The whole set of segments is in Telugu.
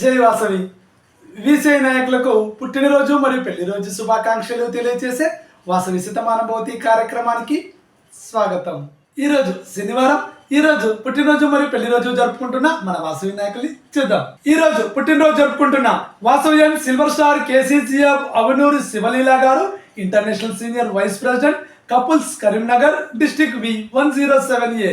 జై వాసవి విసే నాయకులకు పుట్టినరోజు మరియు పెళ్ళి రోజు శుభాకాంక్షలు తెలియజేసే వాసవి శతమానభవతి కార్యక్రమానికి స్వాగతం. ఈరోజు శనివారం. ఈ రోజు పుట్టినరోజు మరియు పెళ్ళి రోజు జరుపుకుంటున్న మన వాసవి నాయకుల్ని చూద్దాం. ఈ రోజు పుట్టినరోజు జరుపుకుంటున్న Vasavian silver star KCCF Avanuru Sivaleela garu international senior vice president couples Karimnagar district V one zero seven A.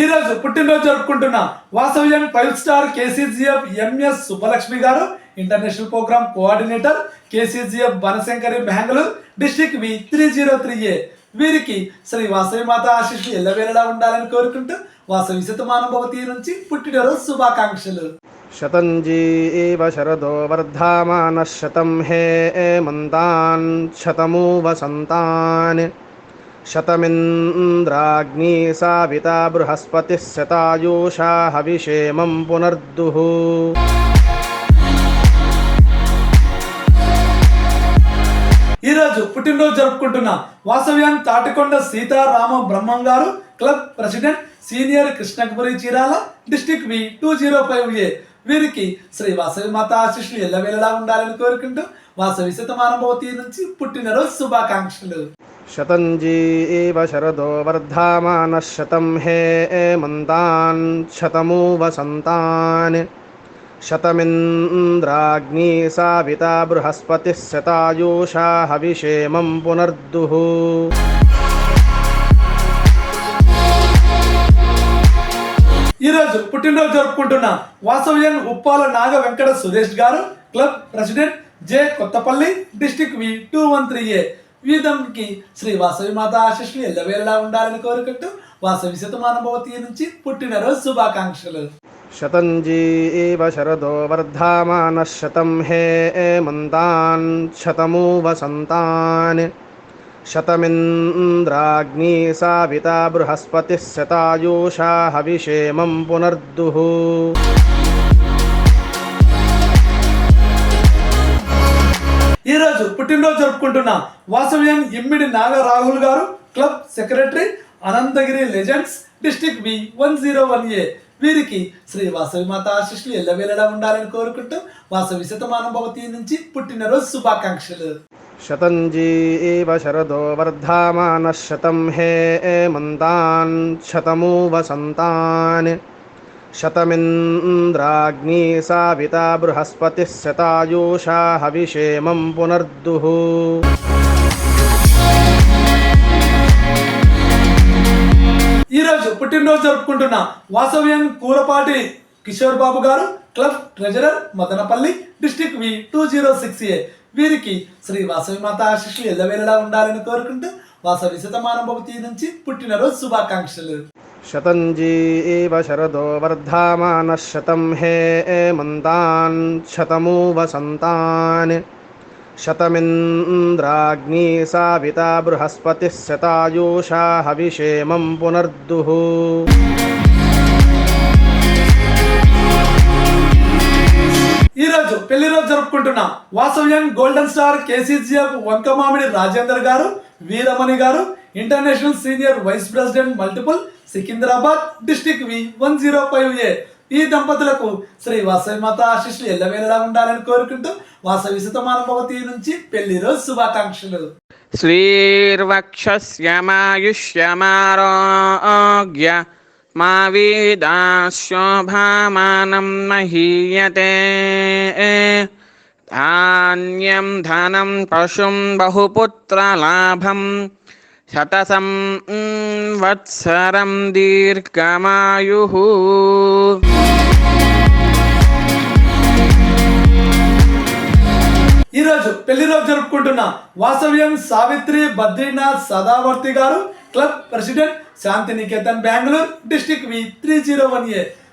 ఈరోజు పుట్టినరోజు జరుపుకుంటున్న వాసవ్యం five star KCGF MS Subbalakshmi garu international programme coordinator KCGF Banashankari Bengaluru district V three zero three A. వీరికి శ్రీ వాసవి మాత ఆశీస్సులు ఎల్లవేళలా ఉండాలని కోరుకుంటూ వాసవి శతమానుభవతి నుంచి పుట్టినరోజు శుభాకాంక్షలు. శతంజీ శరదో వర్ధమాన శతం హే మంతాన్ శతమూ వసంతాన్ शतमिन्द्राग्नी साविता बृहस्पतिः शतायुषा हविषेमं पुनर्दुः ఈ రోజు పుట్టినరోజు జరుపుకుంటున్న వాసవ్యాన్ Tatikonda Seetharama Brahmam garu club president senior కృష్ణకుపురి Chirala district V two zero five A వీరికి శ్రీ వాసవి మాత ఆశీస్సులు ఎల్లవేళలా ఉండాలని కోరుకుంటూ వాసవి శతమానుభవతి నుంచి పుట్టినరోజు శుభాకాంక్షలు. శతంజీ శరదో వర్ధమాన శతం హే మంతాన్ శతమూ వసంతాన్ శతమింద్రాగ్ని సావిత బృహస్పతి శతాయూషా హవిషేమం పునర్దుః. ఈరోజు పుట్టినరోజు జరుపుకుంటున్న వాసవ్యన్ Uppala Naga Venkata Suresh garu club president J Kothapalli district V two one three A. వీధంకి Shri Vasavi మాత ఆశిష్లు ఎల్లవేళ్ళ ఉండాలని కోరుకుంటూ వాసవి శతమానుభవతి నుంచి పుట్టినరోజు శుభాకాంక్షలు. శతంజీవ శరదో వర్ధమాన శతం హే మంతాన్ శతమూ వసంతాన్ శతమింద్రాగ్ని సావిత బృహస్పతి శతాయూషా హవిషేమం పునర్దుః. ఈరోజు పుట్టినరోజు జరుపుకుంటున్న వాసవ్యం Immidi Naga Rahul garu club secretary Anantagiri legends district B one zero one A. వీరికి శ్రీ వాసవి మాత ఆశిష్లు ఎల్లవేళలా ఉండాలని కోరుకుంటూ వాసవి శతమానుభవతి నుంచి పుట్టినరోజు శుభాకాంక్షలు. శతంజీ శరదో వర్ధమాన శతం హే మంతాన్ శతమూ వసంతాన్ शतमिन्द्राग्नी साविता बृहस्पतिः शतायुषा हविषेमं पुनर्दुः ఈ రోజు పుట్టినరోజు జరుపుకుంటున్న వాసవ్యన్ Kurapati Kishore Babu garu club treasurer Madanapalle district V two zero six A వీరికి శ్రీ వాసవి మాత ఆశీస్సులు ఎల్లవేళలా ఉండాలని కోరుకుంటూ వాసవి శతమానుభవతి నుంచి పుట్టినరోజు శుభాకాంక్షలు शतञ्जी एव शरदो वर्धामानः शतं हे मन्तान् शतमु वसन्तान् शतमिन्द्राग्नी साविता बृहस्पतिः शतायुषा हविषेमं पुनर्दुः ఈ రోజు పెళ్లి రోజు జరుపుకుంటున్న వాసవ్యం golden star KCGF Vankamamidi Rajender garu Veeramani garu international senior vice president multiple Secunderabad district V one zero five A. ఈ దంపతులకు శ్రీ వాసవి మాత ఆశిష్లు ఎల్లవేళలా ఉండాలని కోరుకుంటూ వాసవి సుతమానుభవతి నుంచి పెళ్ళి రోజు శుభాకాంక్షలు. శ్రీర్వక్షమాయుష్యమారోగ్య మా వీదాశోభామానం మహీయతే. ధాన్యం ధనం పశుం బహుపుత్రలాభం శతసం వత్సరం దీర్ఘమాయు. ఈరోజు పెళ్ళి రోజు జరుపుకుంటున్న వాసవ్యం Savitri Badrinath Sadavarti garu club president Shantiniketan Bengaluru district V three zero one A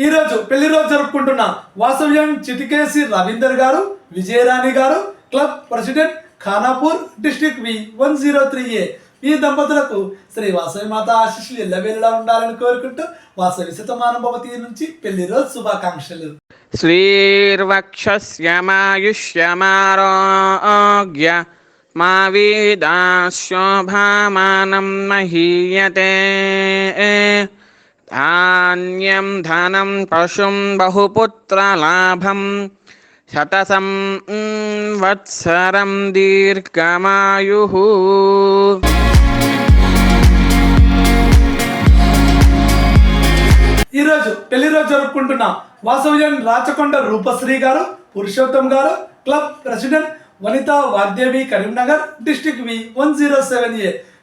ఈరోజు పెళ్ళి రోజు జరుపుకుంటున్న వాసవ్యం చిటికేసి Ravinder garu Vijayarani garu club president Khanapur district V one zero three A. ఈ దంపతులకు శ్రీ వాసవి మాత ఆశీస్సులు ఎల్లవేళలా ఉండాలని కోరుకుంటూ వాసవి శతమానుభవతి నుంచి పెళ్ళి రోజు శుభాకాంక్షలు. శ్రీర్వక్షమాయుష్యమారోగ్య మా వీదాశోభామానం మహీయతే. ధాన్యం ధనం పశుం బహుపుత్రలాభం శతసం వత్సరం దీర్ఘమాయు ఈరోజు పెళ్ళి రోజు జరుపుకుంటున్న వాసవ్యం Rachakonda Roopasri garu Purushottam garu club president Vanitha వాద్యవి Karimnagar district V one zero seven A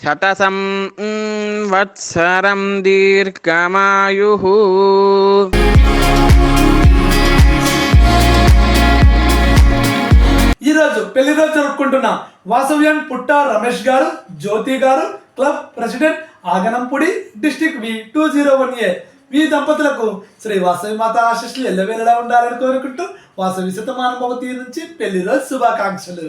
శతసం వత్సరం దీర్ఘమాయు. ఈరోజు పెళ్ళి రోజు జరుపుకుంటున్న వాసవ్యం పుట్ట Ramesh garu Jyothi garu club president Aganampudi district V two zero one A ఈ దంపతులకు శ్రీ వాసవి మాత ఆశిస్సులు ఎల్లవేళలా ఉండాలని కోరుకుంటూ వాసవి శతమానుభవతి నుంచి పెళ్ళి రోజు శుభాకాంక్షలు.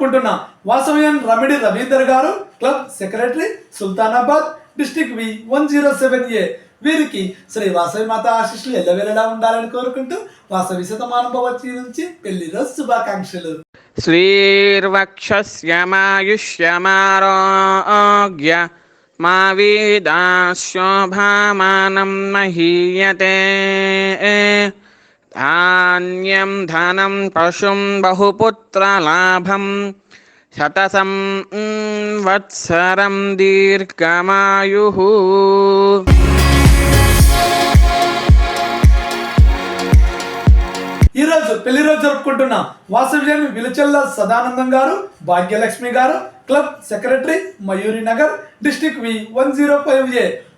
చెప్పుకుంటున్నా వాసవయన్ Ramidi Ravinder garu club secretary Sultanabad district V one zero seven A. వీరికి శ్రీ వాసవి మాత ఆశీస్సులు ఎల్లవేళలా ఉండాలని కోరుకుంటూ వాసవి శతమానుభవతి నుంచి పెళ్ళి రోజు శుభాకాంక్షలు. శ్రీర్వక్షమాయుష్యమారోగ్య మా వీదాశోభామానం మహీయతే. ధాన్యం ధనం పశుం బహుపుత్రలాభం శతసం వత్సరం దీర్ఘమాయు ఈరోజు పెళ్ళి రోజు జరుపుకుంటున్న వాసవ్యమి విలుచెల్ల Sadanandam garu Bhagyalakshmi garu club secretary Mayuri Nagar district V one zero five A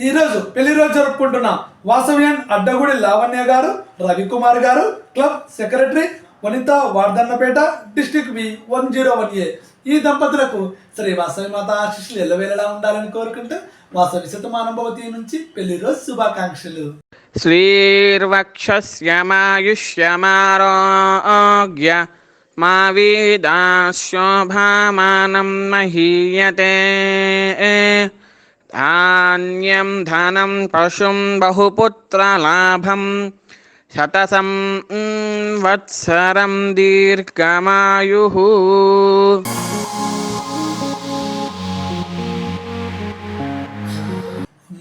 ఈరోజు పెళ్ళి రోజు జరుపుకుంటున్న వాసవ్యన్ అడ్డగూడి Lavanya garu Ravikumar garu club secretary Vanitha Wardhannapet district B one zero one A. ఈ దంపతులకు శ్రీ వాసవి మాత ఆశీస్సులు ఎల్లవేళలా ఉండాలని కోరుకుంటూ వాసవి శతమానుభవతి నుంచి పెళ్ళి రోజు శుభాకాంక్షలు. శ్రీర్వక్షమాయుష్యమారోగ్య మా వీదాశోభామానం మహీయతే. ధాన్యం ధనం పశుం బహుపుత్రలాభం శతసం వత్సరం దీర్ఘమాయు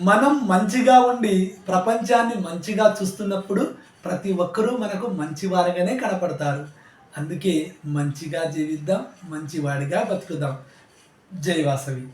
మనం మంచిగా ఉండి ప్రపంచాన్ని మంచిగా చూస్తున్నప్పుడు ప్రతి ఒక్కరూ మనకు మంచివారుగానే కనపడతారు. అందుకే మంచిగా జీవిద్దాం మంచివాడిగా బతుకుదాం. జై వాసవి.